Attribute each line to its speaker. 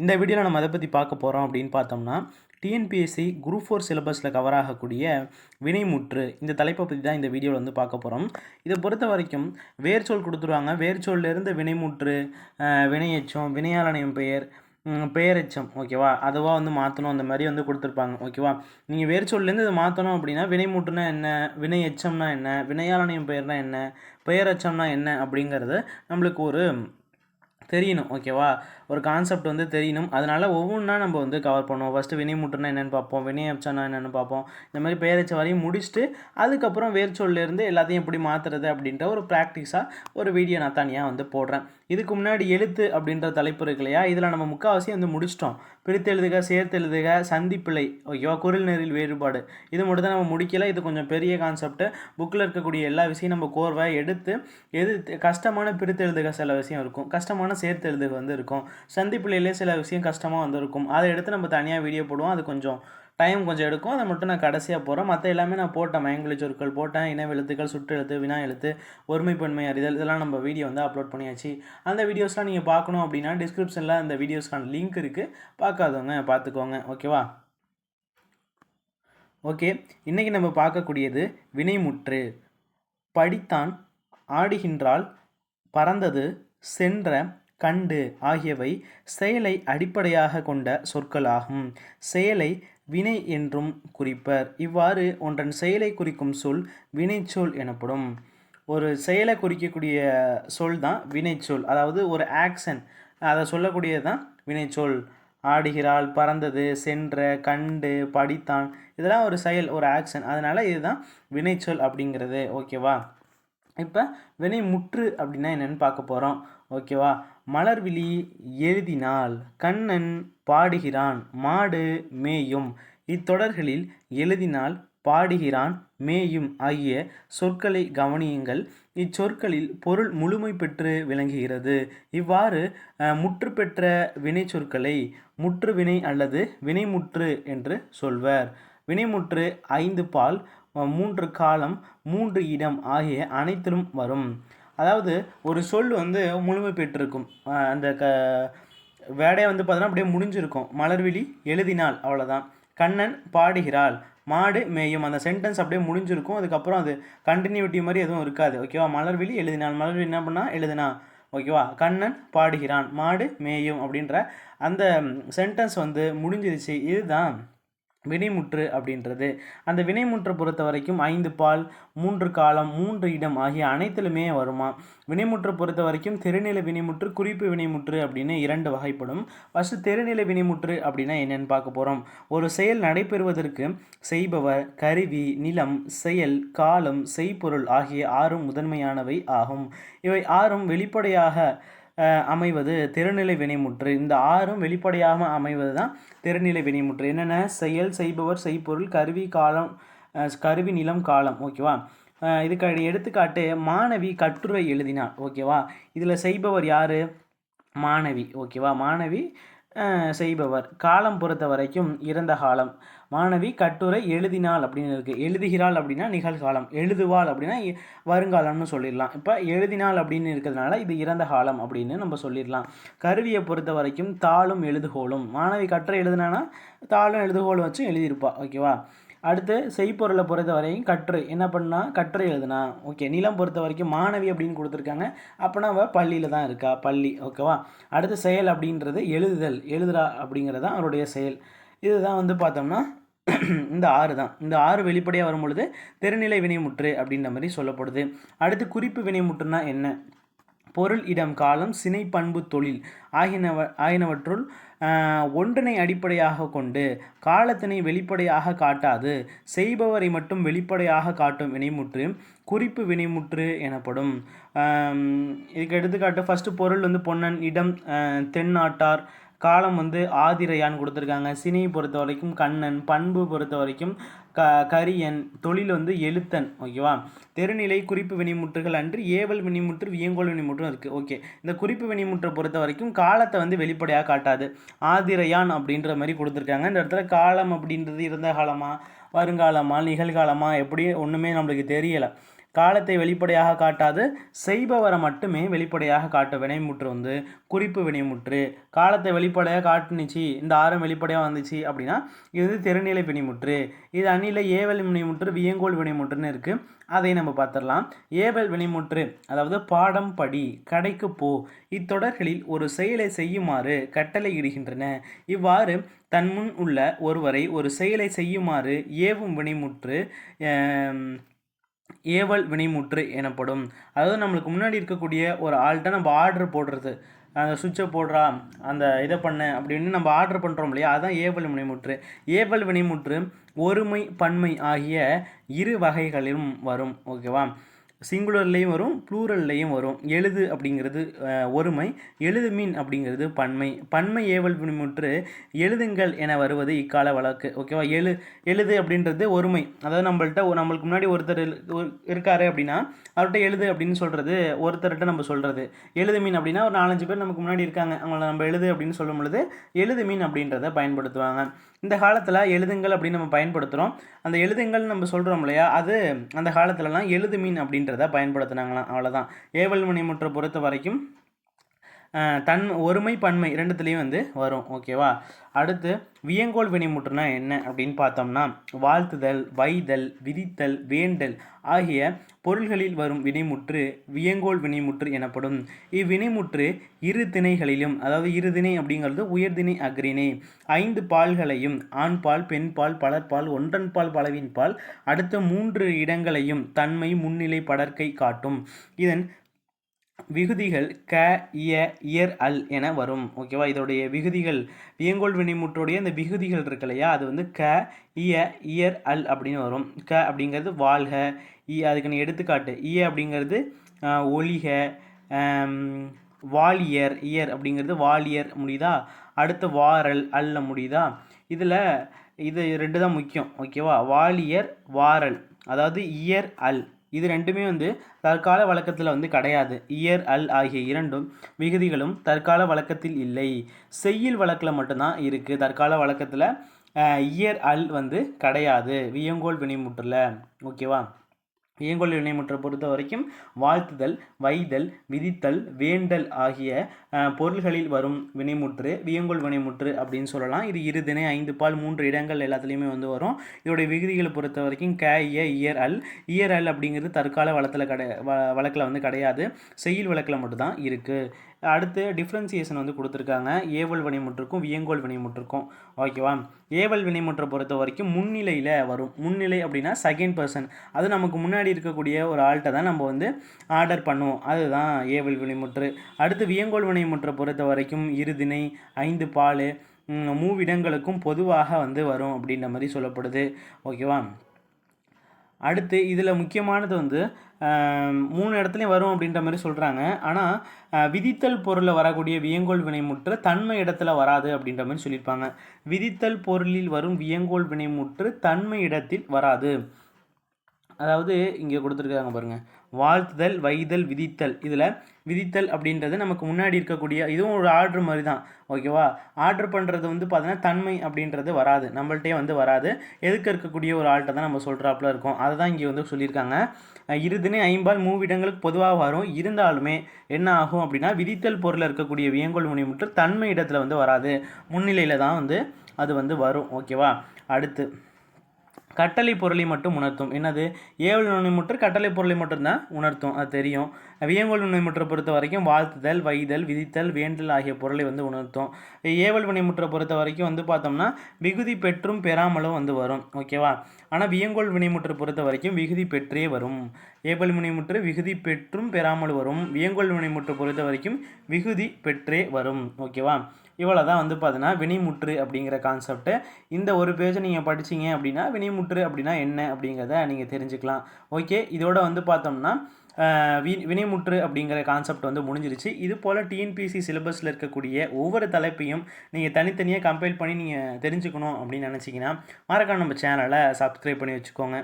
Speaker 1: இந்த வீடியோவில் நம்ம அதை பற்றி பார்க்க போகிறோம் அப்படின்னு பார்த்தோம்னா டிஎன்பிஎஸ்சி குரூப் ஃபோர் சிலபஸில் கவர் ஆகக்கூடிய வினைமுற்று இந்த தலைப்பை பற்றி தான் இந்த வீடியோவில் வந்து பார்க்க போகிறோம் இதை பொறுத்த வரைக்கும் வேர்ச்சொல் கொடுத்துருவாங்க. வேர்ச்சொல்லேருந்து வினைமுற்று வினையச்சம் வினையெச்சம் வினையாளனையும் பெயர் பெயரெச்சம் ஓகேவா அதுவாக வந்து மாற்றணும் அந்த மாதிரி வந்து கொடுத்துருப்பாங்க ஓகேவா நீங்கள் வேர்ச்சொல்லேருந்து இதை மாற்றணும் அப்படின்னா வினைமுற்றுனா என்ன? வினை எச்சம்னா என்ன? வினையாளனையும் பெயர்னா என்ன? பெயரெச்சம்னா என்ன? அப்படிங்கிறது நம்மளுக்கு ஒரு தெரியணும் ஓகேவா ஒரு கான்செப்ட் வந்து தெரியணும். அதனால் ஒவ்வொன்றா நம்ம வந்து கவர் பண்ணுவோம். ஃபஸ்ட்டு வினைமுட்டுனா என்னென்னு பார்ப்போம். வினையப்சனா என்னென்னு பார்ப்போம். இந்த மாதிரி பெயரச்ச வரையும் முடிச்சுட்டு அதுக்கப்புறம் வேர்ச்சொல்லேருந்து எல்லாத்தையும் எப்படி மாற்றுறது அப்படின்ற ஒரு ப்ராக்டிஸாக ஒரு வீடியோ நான் தனியாக வந்து போடுறேன். இதுக்கு முன்னாடி எழுத்து அப்படின்ற தலைப்பு இருக்கு இல்லையா? இதில் நம்ம முக்கால்வாசி வந்து முடிச்சிட்டோம். பிரித்தெழுதுக சேர்த்தெழுதுக சந்திப்பிழை ஓகேவா குரல் நெறில் வேறுபாடு. இது மட்டும் தான் நம்ம முடிக்கல. இது கொஞ்சம் பெரிய கான்செப்ட்டு புக்கில் இருக்கக்கூடிய எல்லா விஷயம் நம்ம கோர்வை எடுத்து எது கஷ்டமான பிரித்தெழுதுக சில விஷயம் இருக்கும். கஷ்டமான சேர்த்தெழுதுக வந்து இருக்கும். சந்திப்புலையிலே சில விஷயம் கஷ்டமாக வந்திருக்கும். அதை எடுத்து நம்ம தனியாக வீடியோ போடுவோம். அது கொஞ்சம் டைம் கொஞ்சம் எடுக்கும். அதை மட்டும் நான் கடைசியாக போகிறேன் மற்ற எல்லாமே நான் போட்டேன். மயங்கொலி சொற்கள் போட்டேன். இனவெழுத்துக்கள் சுற்றெழுத்து வினா எழுத்து ஒருமைப்பன்மை அறிதல் இதெல்லாம் நம்ம வீடியோ வந்து அப்லோட் பண்ணியாச்சு. அந்த வீடியோஸ்லாம் நீங்கள் பார்க்கணும் அப்படின்னா டிஸ்கிரிப்ஷனில் அந்த வீடியோஸ்க்கான லிங்க் இருக்குது பார்க்காதவங்க பார்த்துக்கோங்க. ஓகேவா ஓகே இன்றைக்கி நம்ம பார்க்கக்கூடியது வினைமுற்று. படித்தான் ஆடுகின்றால் பறந்தது சென்ற கண்டு ஆகியவை செயலை அடிப்படையாக கொண்ட சொற்களாகும். செயலை வினை என்றும் குறிப்பர். இவ்வாறு ஒன்றன் செயலை குறிக்கும் சொல் வினைச்சொல் எனப்படும். ஒரு செயலை குறிக்கக்கூடிய சொல் தான் வினைச்சொல். அதாவது ஒரு ஆக்ஷன் அதை சொல்லக்கூடியது தான் வினைச்சொல். ஆடுகிறாள் பறந்தது சென்ற கண்டு படித்தான். இதெல்லாம் ஒரு செயல் ஒரு ஆக்ஷன் அதனால் இதுதான் வினைச்சொல் அப்படிங்கிறது. ஓகேவா? இப்போ வினை முற்று அப்படின்னா என்னென்னு பார்க்க போகிறோம் ஓகேவா? மலர்விழி எழுதினால் கண்ணன் பாடுகிறான் மாடு மேயும் இத்தொடர்களில் எழுதினால் பாடுகிறான் மேயும் ஆகிய சொற்களை கவனியுங்கள். இச்சொற்களில் பொருள் முழுமை பெற்று விளங்குகிறது. இவ்வாறு முற்று பெற்ற வினைச்சொற்களை முற்று வினை அல்லது வினைமுற்று என்று சொல்வர். வினைமுற்று ஐந்து பால் மூன்று காலம் மூன்று இடம் ஆகிய அனைத்திலும் வரும். அதாவது ஒரு சொல் வந்து முழுமை பெற்றிருக்கும். அந்த க வேடையை வந்து பார்த்தோன்னா அப்படியே முடிஞ்சிருக்கும். மலர்விழி எழுதினாள் அவ்வளோதான் கண்ணன் பாடுகிறாள் மாடு மேயும். அந்த சென்டென்ஸ் அப்படியே முடிஞ்சிருக்கும். அதுக்கப்புறம் அது கண்டினியூட்டி மாதிரி எதுவும் இருக்காது. ஓகேவா மலர்விழி எழுதினாள் மலர்விழி என்ன பண்ணால் எழுதினா. ஓகேவா கண்ணன் பாடுகிறான் மாடு மேயும் அப்படின்ற அந்த சென்டென்ஸ் வந்து முடிஞ்சிருச்சு. இதுதான் வினைமுற்று அப்படின்றது. அந்த வினைமுற்றை பொறுத்த வரைக்கும் ஐந்து பால் மூன்று காலம் மூன்று இடம் ஆகிய அனைத்திலுமே வருமா? வினைமுற்றை பொறுத்த வரைக்கும் தெருநிலை வினைமுற்று குறிப்பு வினைமுற்று அப்படின்னு இரண்டு வகைப்படும். ஃபஸ்ட்டு தெருநிலை வினைமுற்று அப்படின்னா என்னென்னு பார்க்க போகிறோம் ஒரு செயல் நடைபெறுவதற்கு செய்பவர் கருவி நிலம் செயல் காலம் செய்பொருள் ஆகிய ஆறும் முதன்மையானவை ஆகும். இவை ஆறும் வெளிப்படையாக அமைவது திறநிலை வினைமுற்று. இந்த ஆறும் வெளிப்படையாக அமைவது தான் திறநிலை வினைமுற்று. என்னென்ன? செயல் செய்பவர் செய்பொருள் கருவி காலம் கருவி நிலம் காலம். ஓகேவா? இதுக்கு எடுத்துக்காட்டு மாணவி கட்டுரை எழுதினார் ஓகேவா? இதில் செய்பவர் யார்? மாணவி. ஓகேவா? மாணவி செய்பவர். காலம் பொறுத்த வரைக்கும் இறந்த காலம். மாணவி கட்டுரை எழுதினாள் அப்படின்னு இருக்குது எழுதுகிறாள் அப்படின்னா நிகழ்காலம். எழுதுவாள் அப்படின்னா இ- வருங்காலம்னு சொல்லிடலாம். இப்போ எழுதினாள் அப்படின்னு இருக்கிறதுனால இது இறந்த காலம் அப்படின்னு நம்ம சொல்லிடலாம். கருவியை பொறுத்த வரைக்கும் தாளும் எழுதுகோலும் மாணவி கட்டுரை எழுதுனானா தாளும் எழுதுகோலும் வச்சு எழுதியிருப்பா. ஓகேவா அடுத்து செய்பொருளை பொறுத்த வரைக்கும் கட்டுரை. என்ன பண்ணா? கட்டுரை எழுதுனா. ஓகே நிலம் பொறுத்த வரைக்கும் மாணவி அப்படின்னு கொடுத்துருக்காங்க. அப்போனா அவள் பள்ளியில் தான் இருக்கா. பள்ளி. ஓகேவா அடுத்து செயல் அப்படின்றது எழுதுதல். எழுதுறா அப்படிங்கிறது தான் அவருடைய செயல். இதுதான் வந்து பார்த்தோம்னா இந்த ஆறு தான். இந்த ஆறு வெளிப்படையாக வரும் பொழுது தெருநிலை வினைமுற்று அப்படின்ற மாதிரி சொல்லப்படுது. அடுத்து குறிப்பு வினைமுற்றுனா என்ன? பொருள் இடம் காலம் சினை பண்பு தொழில் ஆகியனவ ஆகியனவற்றுள் ஒன்றினை அடிப்படையாக கொண்டு காலத்தினை வெளிப்படையாக காட்டாது செய்பவரை மட்டும் வெளிப்படையாக காட்டும் வினைமுற்று குறிப்பு வினைமுற்று எனப்படும். இதுக்கு எடுத்துக்காட்டு ஃபஸ்ட்டு பொருள் வந்து பொன்னன் இடம் தென்னாட்டார் காலம் வந்து ஆதிரையான் கொடுத்துருக்காங்க. சினை பொறுத்த வரைக்கும் கண்ணன் பண்பு பொறுத்த வரைக்கும் க கரியன் தொழில் வந்து எழுத்தன் ஓகேவா? தெருநிலை குறிப்பு வினிமுற்றுகள் அன்று ஏவல் வினிமுற்று வியங்கோல் வினிமுற்றும் இருக்குது ஓகே. இந்த குறிப்பு வினிமுற்றை பொறுத்த வரைக்கும் காலத்தை வந்து வெளிப்படையாக காட்டாது. ஆதிரையான் அப்படின்ற மாதிரி கொடுத்துருக்காங்க. இந்த இடத்துல காலம் அப்படின்றது இருந்த காலமாக வருங்காலமா நிகழ்காலமாக எப்படி ஒன்றுமே நம்மளுக்கு தெரியலை. காலத்தை வெளிப்படையாக காட்டாது செய்பவரை மட்டுமே வெளிப்படையாக காட்டும் வினைமுற்று வந்து குறிப்பு வினைமுற்று. காலத்தை வெளிப்படையாக காட்டுனுச்சு இந்த ஆரம் வெளிப்படையாக வந்துச்சு அப்படின்னா இது வந்து திருநிலை வினைமுற்று. இது அணில ஏவல் வினைமுற்று வியங்கோல் வினைமுற்றுன்னு இருக்குது அதை நம்ம பார்த்துடலாம். ஏவல் வினைமுற்று அதாவது பாடம் படி கடைக்கு போ இத்தொடர்களில் ஒரு செயலை செய்யுமாறு கட்டளை இடுகின்றன. இவ்வாறு தன் முன் உள்ள ஒருவரை ஒரு செயலை செய்யுமாறு ஏவும் வினைமுற்று ஏவல் வினைமுற்று எனப்படும். அதாவது நம்மளுக்கு முன்னாடி இருக்கக்கூடிய ஒரு ஆள்கிட்ட நம்ம ஆர்டர் போடுறது. அந்த சுவிட்சை போடுறா அந்த இதை பண்ண அப்படின்னு நம்ம ஆர்டர் பண்ணுறோம் இல்லையா? அதுதான் ஏவல் வினைமுற்று. ஏவல் வினைமுற்று ஒருமை பன்மை ஆகிய இரு வகைகளிலும் வரும். ஓகேவா சிங்குலர்லேயும் வரும் ப்ளூரல்லையும் வரும். எழுது அப்படிங்கிறது ஒருமை எழுது மீன் அப்படிங்கிறது பன்மை. பன்மை ஏவல் முற்று எழுதுங்கள் என வருவது இக்கால வழக்கு. ஓகேவா எழு எழுது அப்படின்றது ஒருமை. அதாவது நம்மள்ட்ட ஒரு- நம்மளுக்கு முன்னாடி ஒருத்தர் ஒரு- இருக்காரு அப்படின்னா அவர்கிட்ட எழுது அப்படின்னு சொல்கிறது ஒருத்தர்கிட்ட நம்ம சொல்கிறது எழுது மீன் அப்படின்னா ஒரு நாலஞ்சு பேர் நமக்கு முன்னாடி இருக்காங்க. அவங்கள நம்ம எழுது அப்படின்னு சொல்லும் பொழுது எழுது மீன் அப்படின்றத பயன்படுத்துவாங்க. இந்த காலத்தில் எழுதுங்கள் அப்படின்னு நம்ம பயன்படுத்துகிறோம் அந்த எழுதுங்கள் நம்ம சொல்கிறோம் இல்லையா? அது அந்த காலத்துலலாம் எழுது மீன் அப்படின்ற அப்படின்றத பயன்படுத்தினாங்களாம். அவ்வளோதான் ஏவல் மணிமுற்றை பொறுத்த வரைக்கும் தன் ஒருமை பன்மை ரெண்டுத்துலேயும் வந்து வரும். ஓகேவா அடுத்து வியங்கோல் வினைமுற்றுனா என்ன அப்படின்னு பார்த்தோம்னா வாழ்த்துதல் வைதல் விதித்தல் வேண்டல் ஆகிய பொருள்களில் வரும் வினைமுற்று வியங்கோல் வினைமுற்று எனப்படும். இவ்வினைமுற்று இரு திணைகளிலும் அதாவது இரு திணை அப்படிங்கிறது உயர்திணை அக்ரிணை ஐந்து பால்களையும் ஆண் பால் பெண் பால் பலர்பால் ஒன்றன் பால் பலவின் பால் அடுத்த மூன்று இடங்களையும் தன்மை முன்னிலை படர்க்கை காட்டும். இதன் விகுதிகள் க இய இயர் அல் என வரும். ஓகேவா இதோடைய விகுதிகள் வியங்கோல் வினைமுற்றோடைய இந்த விகுதிகள் இருக்கு இல்லையா? அது வந்து க இய இயர் அல் அப்படின்னு வரும். க அப்படிங்கிறது வாழ்க இ அதுக்கான எடுத்துக்காட்டு. இய அப்படிங்கிறது ஒளிக வாலியர் இயர் அப்படிங்கிறது வாலியர் முடியுதா? அடுத்து வாரல் அல்ல முடியுதா? இதில் இது ரெண்டு தான் முக்கியம். ஓகேவா வாலியர் வாரல். அதாவது இயர் அல். இது ரெண்டுமே வந்து தற்கால வழக்கத்தில் வந்து கிடையாது. இயர் அல் ஆகிய இரண்டும் விகுதிகளும் தற்கால வழக்கத்தில் இல்லை. செய்யுள் வழக்கில் மட்டும்தான் இருக்குது தற்கால வழக்கத்தில் இயர் அல் வந்து கிடையாது. வியங்கோல் வினைமுற்றில். ஓகேவா? இயங்கொல் வினைமுற்றை பொறுத்த வரைக்கும் வாழ்த்துதல் வைதல் விதித்தல் வேண்டல் ஆகிய பொருள்களில் வரும் வினைமுற்று வியங்கொள் வினைமுற்று அப்படின்னு சொல்லலாம். இது இரு தினை ஐந்து பால் மூன்று இடங்கள் எல்லாத்துலேயுமே வந்து வரும். இதோடைய விகுதிகளை பொறுத்த வரைக்கும் க இய இயர் அல். இயர் அல் அப்படிங்கிறது தற்கால வளத்தில் கடை வ வழக்கில் வந்து கிடையாது. செய்யுள் வழக்கில் மட்டும்தான் இருக்குது அடுத்து டிஃப்ரென்சியேஷன் வந்து கொடுத்துருக்காங்க. ஏவல் வினைமுற்றுக்கும் வியங்கோல் வினைமுற்றுக்கும் ஓகேவா ஏவல் வினைமுற்றை பொறுத்த வரைக்கும் முன்னிலையில் வரும். முன்னிலை அப்படின்னா செகண்ட் பர்சன் அது நமக்கு முன்னாடி இருக்கக்கூடிய ஒரு ஆள்கிட்ட தான் நம்ம வந்து ஆர்டர் பண்ணுவோம். அதுதான் ஏவல் வினைமுற்று அடுத்து வியங்கோல் வினைமுற்றை பொறுத்த வரைக்கும் இருதினை ஐந்து பால் மூவிடங்களுக்கும் பொதுவாக வந்து வரும் அப்படின்ற மாதிரி சொல்லப்படுது. ஓகேவா அடுத்து இதில் முக்கியமானது வந்து மூணு இடத்துலையும் வரும் அப்படின்ற மாதிரி சொல்கிறாங்க ஆனால் விதித்தல் பொருளில் வரக்கூடிய வியங்கோல் வினைமுற்று தன்மை இடத்துல வராது அப்படின்ற மாதிரி சொல்லியிருப்பாங்க. விதித்தல் பொருளில் வரும் வியங்கோல் வினைமுற்று தன்மை இடத்தில் வராது. அதாவது இங்கே கொடுத்துருக்காங்க பாருங்கள் வாழ்த்துதல் வைதல் விதித்தல். இதில் விதித்தல் அப்படின்றது நமக்கு முன்னாடி இருக்கக்கூடிய இதுவும் ஒரு ஆர்டர் மாதிரி தான் ஓகேவா ஆர்டர் பண்ணுறது வந்து பார்த்தீங்கன்னா தன்மை அப்படின்றது வராது. நம்மள்ட்டே வந்து வராது. எதுக்கு இருக்கக்கூடிய ஒரு ஆள்கிட்ட தான் நம்ம சொல்கிறாப்புல இருக்கும். அதை தான் இங்கே வந்து சொல்லியிருக்காங்க. இருதுனே இருதினை ஐம்பால் மூவிடங்களுக்கு பொதுவாக வரும். இருந்தாலுமே என்ன ஆகும் அப்படின்னா விதித்தல் பொருளில் இருக்கக்கூடிய வியங்கோல் முனிமுற்று தன்மை இடத்துல வந்து வராது. முன்னிலையில் தான் வந்து அது வந்து வரும். ஓகேவா அடுத்து. கட்டளை பொருளை மட்டும் உணர்த்தும். என்னது? ஏவல் நுண்ணிமுற்று கட்டளை பொருளை மட்டும்தான் உணர்த்தும். அது தெரியும். வியங்கோல் நுண்ணிமுற்றை பொறுத்த வரைக்கும் வாழ்த்துதல் வைதல் விதித்தல் வேண்டல் ஆகிய பொருளை வந்து உணர்த்தும். ஏவல் வினைமுற்றை பொறுத்த வரைக்கும் வந்து பார்த்தோம்னா விகுதி பெற்றும் பெறாமலும் வந்து வரும். ஓகேவா ஆனால் வியங்கோல் வினைமுற்றை பொறுத்த வரைக்கும் விகுதி பெற்றே வரும். ஏவல் வினைமுற்று விகுதி பெற்றும் பெறாமல் வரும். வியங்கோல் வினைமுற்றை பொறுத்த வரைக்கும் விகுதி பெற்றே வரும். ஓகேவா இவ்வளோ தான் வந்து பார்த்தீங்கன்னா வினைமுற்று அப்படிங்கிற கான்செப்ட்டு இந்த ஒரு பேஜை நீங்கள் படிச்சீங்க அப்படின்னா வினைமுற்று அப்படின்னா என்ன அப்படிங்கிறத நீங்கள் தெரிஞ்சுக்கலாம். ஓகே இதோட வந்து பார்த்தோம்னா வி வினைமுற்று அப்படிங்கிற கான்செப்ட் வந்து முடிஞ்சிருச்சு. இது போல் டிஎன்பிசி சிலபஸில் இருக்கக்கூடிய ஒவ்வொரு தலைப்பையும் நீங்கள் தனித்தனியாக கம்பைல் பண்ணி நீங்கள் தெரிஞ்சுக்கணும் அப்படின்னு நினச்சிங்கன்னா மறக்காம நம்ம சேனலை சப்ஸ்கிரைப் பண்ணி வச்சுக்கோங்க.